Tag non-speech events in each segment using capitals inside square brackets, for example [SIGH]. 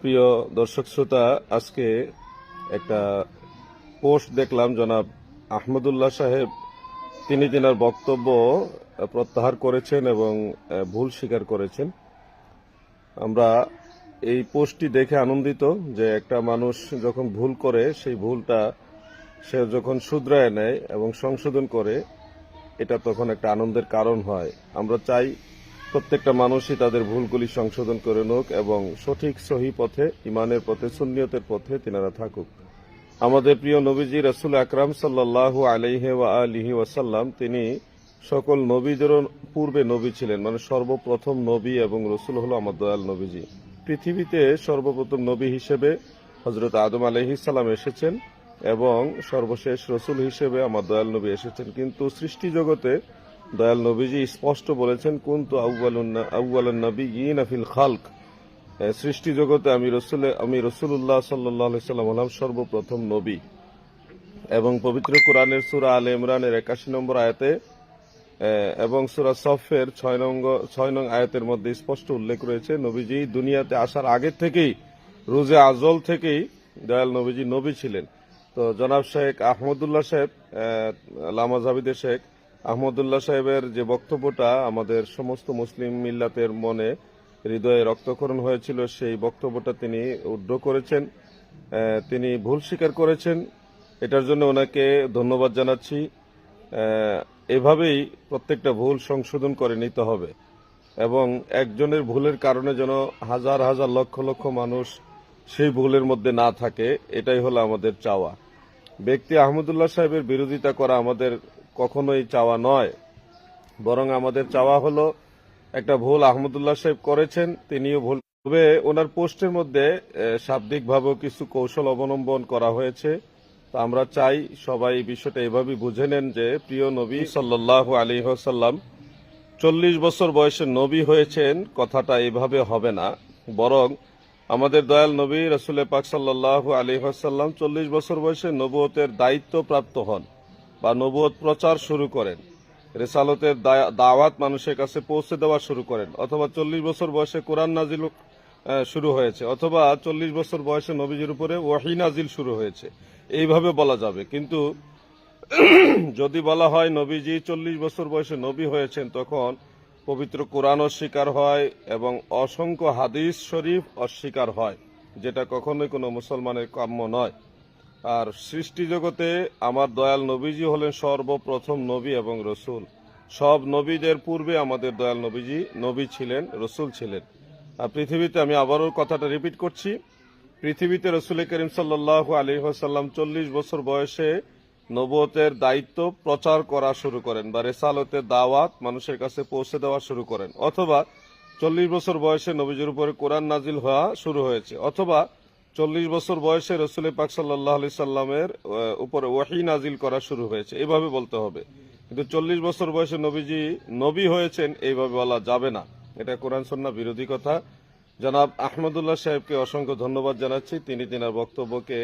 প্রিয় দর্শক শ্রোতা, আজকে একটা পোস্ট দেখলাম, জনাব আহমদুল্লাহ সাহেব। তিনি তিনার বক্তব্য প্রত্যাহার করেছেন এবং ভুল স্বীকার করেছেন। আমরা এই পোস্টটি দেখে আনন্দিত যে একটা মানুষ যখন ভুল করে, সেই ভুলটা সে যখন শুধরায় নেয় এবং সংশোধন করে, এটা তখন একটা আনন্দের কারণ হয়। আমরা চাই প্রত্যেকটা মানুষই তাদের ভুলগুলি সংশোধন করে নোক এবং সঠিক সহি পথে, ইমানের পথে, সুন্নিয়তের পথে তিনারা থাকুক। আমাদের প্রিয় নবীজি রসুল আকরাম সাল্লাল্লাহু আলাইহি ওয়া আলিহি ওয়াসাল্লাম, তিনি সকল নবীদের পূর্বে নবী ছিলেন মানে সর্বপ্রথম নবী এবং রসুল হলো আমার দয়াল নবীজি। পৃথিবীতে সর্বপ্রথম নবী হিসেবে হজরত আদম আলহিসাল্লাম এসেছেন এবং সর্বশেষ রসুল হিসেবে আমার দয়াল নবী এসেছেন। কিন্তু সৃষ্টি জগতে দয়াল নবীজি স্পষ্ট বলেছেন কোন কুন্তু আউ্বাল নবী ইন আফিল খালক। সৃষ্টি জগতে আমি রসুল আমি রসুল্লাহ সাল্লাহ সাল্লাম সর্বপ্রথম নবী। এবং পবিত্র কোরআনের সুরা আল ইমরানের একাশি নম্বর আয়াতে এবং সুরা সফের ছয় নং ছয় নং আয়াতের মধ্যে স্পষ্ট উল্লেখ রয়েছে, নবীজি দুনিয়াতে আসার আগে থেকেই, রোজে আজল থেকেই দয়াল নবীজি নবী ছিলেন। তো জনাব শেখ আহমদুল্লাহ সাহেব লামা জাবিদের শেখ আহমদুল্লাহ সাহেবের যে বক্তব্যটা, আমাদের সমস্ত মুসলিম মিল্লাতের মনে হৃদয়ে রক্তক্ষরণ হয়েছিল, সেই বক্তব্যটা তিনি উদ্ধ করেছেন। তিনি ভুল স্বীকার করেছেন। এটার জন্য ওনাকে ধন্যবাদ জানাচ্ছি। এভাবেই প্রত্যেকটা ভুল সংশোধন করে নিতে হবে এবং একজনের ভুলের কারণে যেন হাজার হাজার লক্ষ লক্ষ মানুষ সেই ভুলের মধ্যে না থাকে, এটাই হলো আমাদের চাওয়া। ব্যক্তি আহমদুল্লাহ সাহেবের বিরোধিতা করা আমাদের কখনোই চাওয়া নয়। বরং আমাদের চাওয়া হলো, একটা ভুল আহমদুল্লাহ সাহেব করেছেন, তিনিও ভুল। তবে ওনার পোস্টের মধ্যে শাব্দিকভাবেও কিছু কৌশল অবলম্বন করা হয়েছে। তা আমরা চাই সবাই বিষয়টা এভাবেই বুঝে নেন যে, প্রিয় নবী সাল্লাহ আলী সাল্লাম চল্লিশ বছর বয়সে নবী হয়েছেন, কথাটা এভাবে হবে না। বরং আমাদের দয়াল নবী রসুল পাক সাল্লাহ আলী সাল্লাম চল্লিশ বছর বয়সে নবুয়তের দায়িত্ব প্রাপ্ত হন। বা নবুয়ত প্রচার শুরু করেন। রেসালতের দাওয়াত মানুষের কাছে পৌঁছে দেওয়া শুরু করেন। অথবা চল্লিশ বছর বয়সে কোরআন নাজিল শুরু হয়েছে। অথবা চল্লিশ বছর বয়সে নবীজির উপরে ওয়াহি নাজিল শুরু হয়েছে। এইভাবে বলা যাবে। কিন্তু [CLEARS THROAT] যদি বলা হয় নবীজি চল্লিশ বছর বয়সে নবী হয়েছেন, তখন পবিত্র কোরআন অস্বীকার হয় এবং অসংখ্য হাদিস শরীফ অস্বীকার হয়, যেটা কখনোই কোনো মুসলমানের কাম্য নয়। আর সৃষ্টি জগতে আমার দয়াল নবীজি হলেন সর্বপ্রথম নবী এবং রসুল। সব নবীদের পূর্বে আমাদের দয়াল নবীজি নবী ছিলেন, রসুল ছিলেন। আর পৃথিবীতে আমি আবারও কথাটা রিপিট করছি। পৃথিবীতে রসুল করিম সাল্লাহ আলী সাল্লাম চল্লিশ বছর বয়সে নবতের দায়িত্ব প্রচার করা শুরু করেন বা রেসালতের দাওয়াত মানুষের কাছে পৌঁছে দেওয়া শুরু করেন। অথবা চল্লিশ বছর বয়সে নবীজির উপরে কোরআন নাজিল হওয়া শুরু হয়েছে। অথবা চল্লিশ বছর বয়সে রসুল পাক সাল্লাহ আলি সাল্লামের উপরে ওয়াহি নাজিল করা শুরু হয়েছে। এইভাবে বলতে হবে। কিন্তু চল্লিশ বছর বয়সে নবীজি নবী হয়েছেন, এইভাবে বলা যাবে না। এটা কোরআন সন্না বিরোধী কথা। জনাব আহমদুল্লাহ সাহেবকে অসংখ্য ধন্যবাদ জানাচ্ছি। তিনি তিনার বক্তব্যকে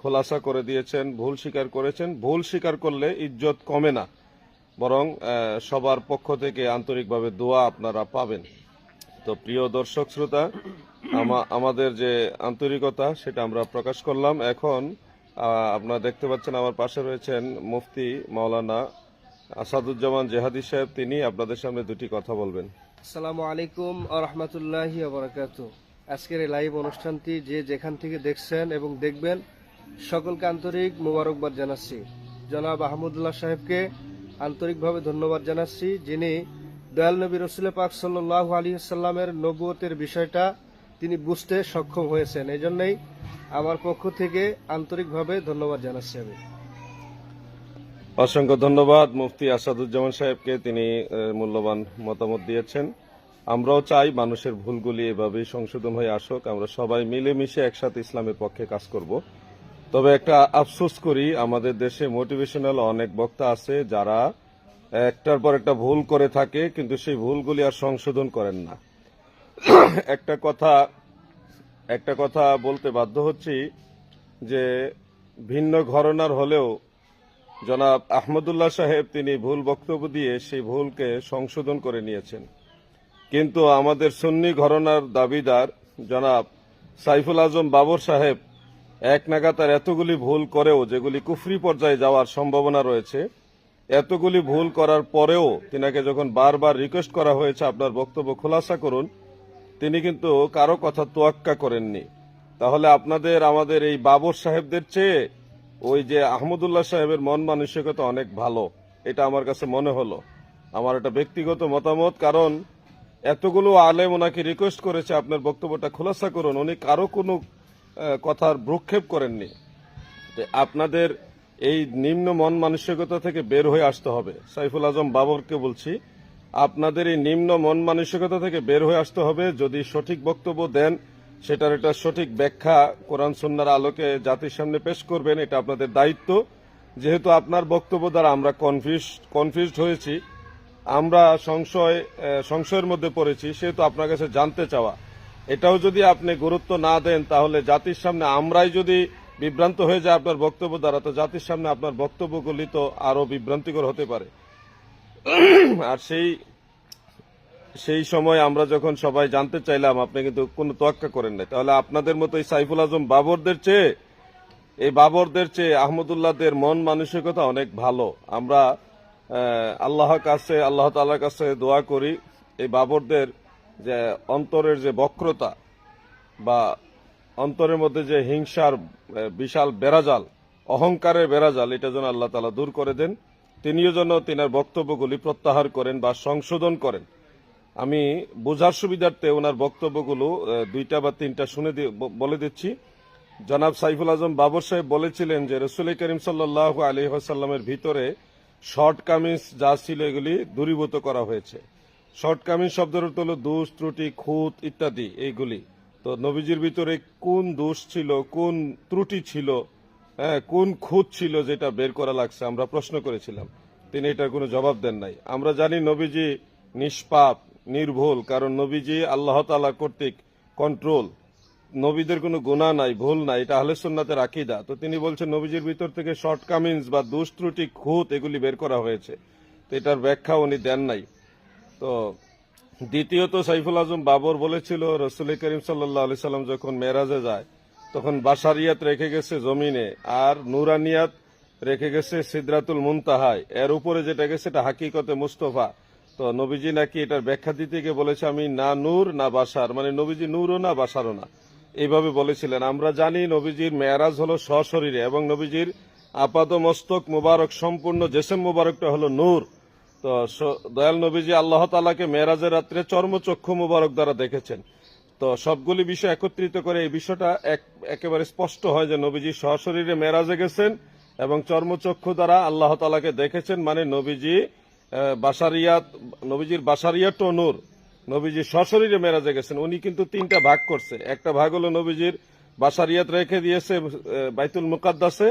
খোলাসা করে দিয়েছেন, ভুল স্বীকার করেছেন। ভুল স্বীকার করলে ইজ্জত কমে না। বরং সবার পক্ষ থেকে আন্তরিকভাবে দোয়া আপনারা পাবেন। তো প্রিয় দর্শক শ্রোতা আমাদের যে আন্তরিকতা, সেটা আমরা প্রকাশ করলাম। এখন আপনারা দেখতে পাচ্ছেন আমার পাশে রয়েছেন মুফতি মাওলানা আসাদুজ্জামান জেহাদি সাহেব। তিনি আপনাদের সামনে দুটি কথা বলবেন। আসসালামু আলাইকুম আরহামতুল্লাহি আবরাকাত আজকের এই লাইভ অনুষ্ঠানটি যে যেখান থেকে দেখছেন এবং দেখবেন, সকলকে আন্তরিক মোবারকবাদ জানাচ্ছি। জনাব আহমদুল্লাহ সাহেবকে আন্তরিকভাবে ধন্যবাদ জানাচ্ছি, যিনি দয়াল নবী রসুল পাক সাল্লাহ আলী সাল্লামের নবুয়তের বিষয়টা তিনি বুঝতে সক্ষম হয়েছেন। এই জন্যই আমার পক্ষ থেকে আন্তরিকভাবে ধন্যবাদ জানাচ্ছি আমি। অসংখ্য ধন্যবাদ মুফতি আসাদুজ্জামান সাহেবকে তিনি মূল্যবান মতামত দিয়েছেন। আমরাও চাই মানুষের ভুলগুলি এভাবেই সংশোধন হয়ে আসুক। আমরা সবাই মিলেমিশে একসাথে ইসলামের পক্ষে কাজ করব। তবে একটা আফসোস করি, আমাদের দেশে মোটিভেশনাল অনেক বক্তা আছে যারা একটার পর একটা ভুল করে থাকে, কিন্তু সেই ভুলগুলি আর সংশোধন করেন না। একটা কথা একটা কথা বলতে বাধ্য হচ্ছি যে ভিন্ন ঘরনার হলেও জনাব আহমদুল্লাহ সাহেব তিনি ভুল বক্তব্য দিয়ে সেই ভুলকে সংশোধন করে নিয়েছেন। কিন্তু আমাদের সুন্নি ঘরনার দাবিদার জনাব সাইফুল আজম বাবর সাহেব এক নাগাতার এতগুলি ভুল করেও যেগুলি কুফরি পর্যায়ে যাওয়ার সম্ভাবনা রয়েছে এতগুলি ভুল করার পরেও তিনাকে যখন বারবার রিকোয়েস্ট করা হয়েছে আপনার বক্তব্য খোলাসা করুন, তিনি কিন্তু কারও কথা তোয়াক্কা করেননি। তাহলে আপনাদের, আমাদের এই বাবর সাহেবদের চেয়ে ওই যে আহমদুল্লাহ সাহেবের মন মানসিকতা অনেক ভালো। এটা আমার কাছে মনে হলো। আমার এটা ব্যক্তিগত মতামত, কারণ এতগুলো আলেম ওনাকে রিকোয়েস্ট করেছে আপনার বক্তব্যটা খোলাসা করুন। উনি কারও কোনো কথার ভ্রুক্ষেপ করেননি। আপনাদের এই নিম্ন মন মানসিকতা থেকে বের হয়ে আসতে হবে। সাইফুল আজম বাবরকে বলছি, আপনাদের এই নিম্ন মন মানসিকতা থেকে বের হয়ে আসতে হবে যদি সঠিক বক্তব্য দেন, সেটার একটা সঠিক ব্যাখ্যা কোরআন সন্ন্যার আলোকে জাতির সামনে পেশ করবেন, এটা আপনাদের দায়িত্ব। যেহেতু আপনার বক্তব্য দ্বারা আমরা কনফিউজ কনফিউজড হয়েছি, আমরা সংশয় সংশয়ের মধ্যে পড়েছি, সেহেতু আপনার কাছে জানতে চাওয়া। এটাও যদি আপনি গুরুত্ব না দেন, তাহলে জাতির সামনে আমরাই যদি বিভ্রান্ত হয়ে যায় আপনার বক্তব্য দ্বারা তো জাতির সামনে আপনার বক্তব্যগুলি তো আরও বিভ্রান্তিকর হতে পারে। আর সেই সেই সময় আমরা যখন সবাই জানতে চাইলাম আপনি কিন্তু কোনো তোয়াক্কা করেন নাই। তাহলে আপনাদের মতো এই সাইফুল আজম বাবরদের চেয়ে এই বাবরদের চেয়ে আহমদুল্লাহদের মন মানসিকতা অনেক ভালো। আমরা আহ, আল্লাহর কাছে আল্লাহ তাআলার কাছে দোয়া করি এই বাবরদের যে অন্তরের যে বক্রতা বা অন্তরের মধ্যে যে হিংসার বিশাল বেড়াজাল, অহংকারের বেড়াজাল, এটা যেন আল্লাহ তালা দূর করে দেন। তিনিও যেন তিনার বক্তব্যগুলি প্রত্যাহার করেন বা সংশোধন করেন। আমি বোঝার সুবিধার্থে ওনার বক্তব্যগুলো দুইটা বা তিনটা শুনে বলে দিচ্ছি। জনাব সাইফুল আজম বাবর সাহেব বলেছিলেন যে, রসুল করিম সাল্লাহ আলী সাল্লামের ভিতরে শর্ট যা ছিল এগুলি দূরীভূত করা হয়েছে। শর্ট শব্দের অর্থ হল দোষ, ত্রুটি, খুঁত ইত্যাদি, এইগুলি। তো নবীজির ভিতরে কোন দোষ ছিল, কোন ত্রুটি ছিল হ্যাঁ কোন খুঁত ছিল যেটা বের করা লাগছে, আমরা প্রশ্ন করেছিলাম। তিনি এটার কোনো জবাব দেন নাই। আমরা জানি নবীজি নিষ্পাপ, নির্ভুল, কারণ নবীজি আল্লাহ তালা কর্তৃক কন্ট্রোল নবীদের কোনো গুণা নাই, ভুল নাই, এটা আহলে সুন্নাতের আকিদা। তো তিনি বলছেন, নবীজির ভিতর থেকে শর্ট কামিন্স বা দোষ ত্রুটি, খুঁত, এগুলি বের করা হয়েছে। তো এটার ব্যাখ্যা উনি দেন নাই। তো দ্বিতীয়ত সাইফুল আজম বাবর বলেছিল রসুল করিম সাল্লাহ আলি সাল্লাম যখন মেরাজে যায়, তখন বাসারিয়াত রেখে গেছে জমিনে, আর নুরানিয়াত রেখে গেছে সিদ্রাতুল মুনতাহায়। এর উপরে যেটা গেছে এটা হাকিকতে মুস্তফা। তো নবীজি নাকি এটার ব্যাখ্যা দিতে গিয়ে বলেছে, আমি না নূর, না বাসার মানে নবীজি নূরও না বাসারও না। এইভাবে বলেছিলেন। আমরা জানি নবীজির মেয়ারাজ হলো সশরীরে এবং নবীজির আপাত মস্তক মুবারক, সম্পূর্ণ জেসেম মুবারকটা হলো নূর। তো দয়াল নবীজি আল্লাহ তালাকে মেয়েরাজের রাত্রে চর্মচক্ষু মুবারক দ্বারা দেখেছেন। তো সবগুলি বিষয় একত্রিত করে এই বিষয়টা এক- একেবারে স্পষ্ট হয় যে নবীজি সশরীরে মেরাজে গেছেন এবং চর্মচক্ষু দ্বারা আল্লাহ তালাকে দেখেছেন মানে নবীজি বাসারিয়াত নবীজির বাসারিয়াত ও নূর, নবীজি সশরীরে মেরাজে গেছেন। উনি কিন্তু তিনটা ভাগ করছে। একটা ভাগ হলো নবীজির বাসারিয়াত রেখে দিয়েছে বাইতুল মুকাদ্দাসে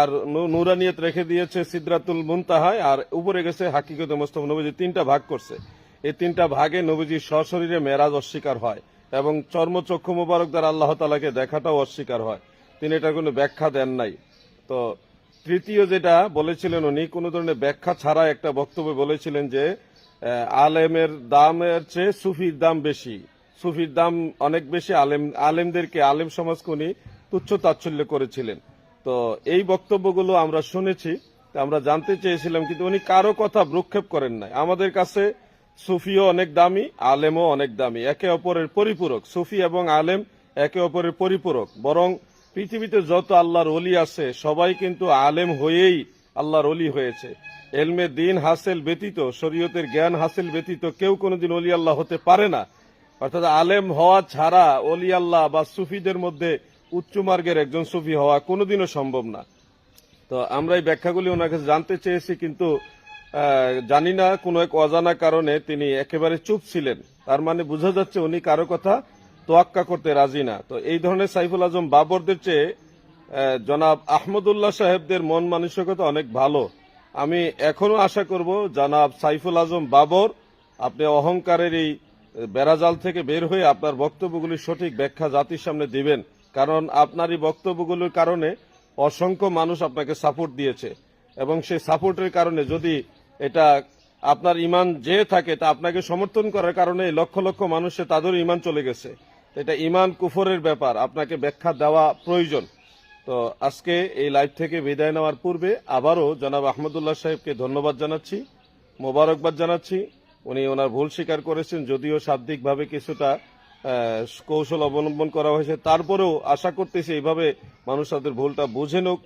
আর নুরানিয়ত রেখে দিয়েছে সিদ্রাতুল মুনতাহায়, আর উপরে গেছে হাকিকত মোস্তফা নবীজি। তিনটা ভাগ করছে। এই তিনটা ভাগে নবীজি সশরীরে মেরাজ অস্বীকার হয় এবং চর্মচক্ষু মুবারক দ্বারা আল্লাহ তালাকে দেখাটাও অস্বীকার হয়। তিনি এটার কোনো ব্যাখ্যা দেন নাই। তো তৃতীয় যেটা বলেছিলেন উনি, কোনো ধরনের ব্যাখ্যা ছাড়া একটা বক্তব্য বলেছিলেন যে আলেমের দামের চেয়ে সুফির দাম বেশি। সুফির দাম অনেক বেশি। আলেম আলেমদেরকে, আলেম সমাজকে উনি তুচ্ছ তাচ্ছল্য করেছিলেন। তো এই বক্তব্যগুলো আমরা শুনেছি আমরা জানতে চেয়েছিলাম, কিন্তু উনি কারও কথা ভ্রুক্ষেপ করেন নাই। আমাদের কাছে সুফিও অনেক দামি, আলেমও অনেক দামি, একে অপরের পরিপূরক। সুফি এবং আলেম একে অপরের পরিপূরক, বরং পৃথিবীতে যত আল্লাহর অলি আছে, সবাই কিন্তু আলেম হয়েই আল্লাহর অলি হয়েছে। এলমে দিন হাসেল ব্যতীত, শরীয়তের জ্ঞান হাসিল ব্যতীত কেউ কোনোদিন অলি আল্লাহ হতে পারে না। অর্থাৎ আলেম হওয়া ছাড়া অলি আল্লাহ বা সুফিদের মধ্যে উচ্চ মার্গের একজন সুফি হওয়া কোনোদিনও সম্ভব না। তো আমরা এই ব্যাখ্যাগুলি ওনার কাছে জানতে চেয়েছি, কিন্তু জানি না, কোনো এক অজানা কারণে তিনি একেবারে চুপ ছিলেন। তার মানে বোঝা যাচ্ছে উনি কারও কথা তোয়াক্কা করতে রাজি না। তো এই ধরনের সাইফুল আজম বাবরদের চেয়ে জনাব আহমদুল্লাহ সাহেবদের মন মানসিকতা অনেক ভালো। আমি এখনও আশা করব, জনাব সাইফুল আজম বাবর, আপনি অহংকারের এই বেড়াজাল থেকে বের হয়ে আপনার বক্তব্যগুলির সঠিক ব্যাখ্যা জাতির সামনে দিবেন। কারণ আপনার এই বক্তব্যগুলোর কারণে অসংখ্য মানুষ আপনাকে সাপোর্ট দিয়েছে। এবং সেই সাপোর্টের কারণে যদি এটা আপনার ইমান যে থাকে তা আপনাকে সমর্থন করার কারণে লক্ষ লক্ষ মানুষের তাদের ইমান চলে গেছে। এটা ইমান কুফরের ব্যাপার, আপনাকে ব্যাখ্যা দেওয়া প্রয়োজন। তো আজকে এই লাইভ থেকে বিদায় নেওয়ার পূর্বে আবারও জনাব আহমদুল্লাহ সাহেবকে ধন্যবাদ জানাচ্ছি, মোবারকবাদ জানাচ্ছি। উনি ওনার ভুল স্বীকার করেছেন, যদিও শাব্দিকভাবে কিছুটা কৌশল অবলম্বন করা হয়েছে। তারপরেও আশা করতেছি এইভাবে মানুষ তাদের ভুলটা বুঝে নোক।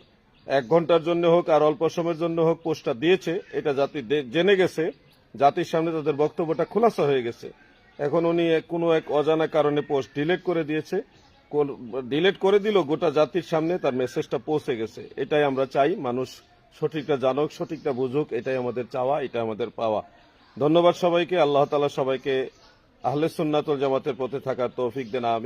এক ঘণ্টার জন্য হোক আর অল্প সময়ের জন্য হোক পোস্টটা দিয়েছে। এটা জাতি জেনে গেছে। জাতির সামনে তাদের বক্তব্যটা খোলাসা হয়ে গেছে। এখন উনি কোনো এক অজানা কারণে পোস্ট ডিলেট করে দিয়েছে। ডিলেট করে দিল গোটা জাতির সামনে তার মেসেজটা পৌঁছে গেছে। এটাই আমরা চাই। মানুষ সঠিকটা জানুক, সঠিকটা বুঝুক। এটাই আমাদের চাওয়া এটা আমাদের পাওয়া। ধন্যবাদ সবাইকে। আল্লাহ তালা সবাইকে আহলে সুন্নাতুল জামাতের পথে থাকার তৌফিক দেন আমি